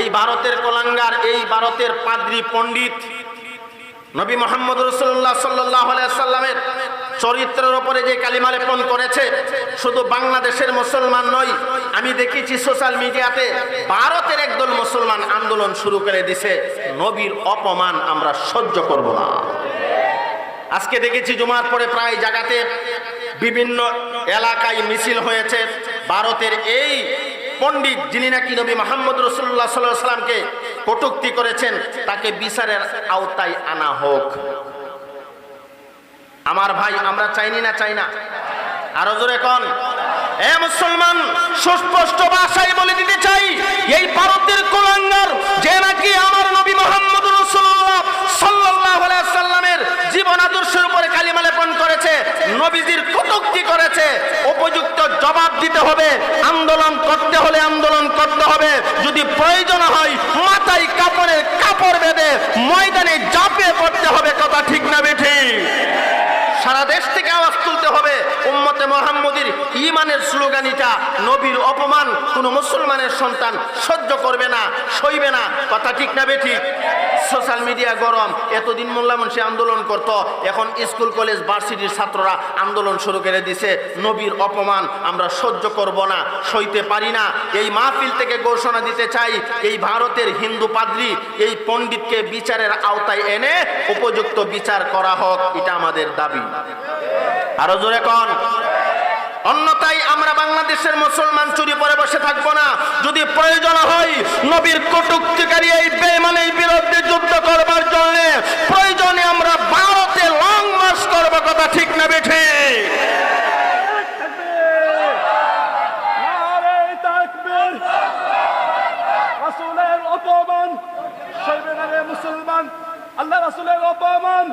এই ভারতের কোলাঙ্গার, এই ভারতের পাদ্রী পণ্ডিত নবী মোহাম্মদ রসুল্লাহ সাল্লাহ সাল্লামের চরিত্রের ওপরে যে কালিমা লেপন করেছে, শুধু বাংলাদেশের মুসলমান নয়, আমি দেখেছি সোশ্যাল মিডিয়াতে ভারতের একদল মুসলমান আন্দোলন শুরু করে দিছে, নবীর অপমান আমরা সহ্য করব না। আজকে দেখেছি জুমার পরে প্রায় জায়গাতে বিভিন্ন এলাকায় মিছিল হয়েছে, ভারতের এই পণ্ডিত যিনি নাকি নবী মোহাম্মদ রসুল্লাহ সাল্লাহ সাল্লামকে কটুক্তি করেছেন, তাকে বিচারের আওতায় আনা হোক। আমার ভাই, আমরা চাইনি না চাই না। আরও জোরে কন। এ মুসলমান, সুস্পষ্ট ভাষায় বলে দিতে চাই, এই ভারতের কুলাঙ্গার যে নাকি আমার নবী মোহাম্মদ রসুল্লাহ আলাইহি সাল্লামের জীবন আদর্শের উপরে কালিমা করেছে, নবীজির কটূক্তি করেছে, উপযুক্ত জবাব দিতে হবে। আন্দোলন করতে হলে আন্দোলন করতে হবে। যদি প্রয়োজন হয়, মাথায় কাপড়ের কাপড় বেঁধে ময়দানে জাপে পড়তে হবে, কথা ঠিক না বেঠি সারা দেশ থেকে আওয়াজ তুলতে হবে। মোহাম্মদীর ইমানের স্লোগানিটা, নবীর অপমান, কোনো মুসলমানের সন্তান সহ্য করবে না, সইবে না। কথা ঠিক না বেঠিক সোশ্যাল মিডিয়া গরম। এতদিন মোল্লা মুন্সি আন্দোলন করত, এখন স্কুল, কলেজ, ভার্সিটির ছাত্ররা আন্দোলন শুরু করে দিছে। নবীর অপমান আমরা সহ্য করব না, সইতে পারি না। এই মাহফিল থেকে ঘোষণা দিতে চাই, এই ভারতের হিন্দু পাদ্রী, এই পণ্ডিতকে বিচারের আওতায় এনে উপযুক্ত বিচার করা হোক, এটা আমাদের দাবি। আরও জোরে কন। অন্যথায় আমরা বাংলাদেশের মুসলমান চুরি পরে বসে থাকব না। যদি প্রয়োজন হয়, নবীর কটুক্তিকারী এই বেমানের বিরুদ্ধে যুদ্ধ করবার জন্য প্রয়োজনে আমরা ভারতে লং মার্চ করব, কথা ঠিক না বেঠে মুসলমান, আল্লাহ রাসূলের অপমান।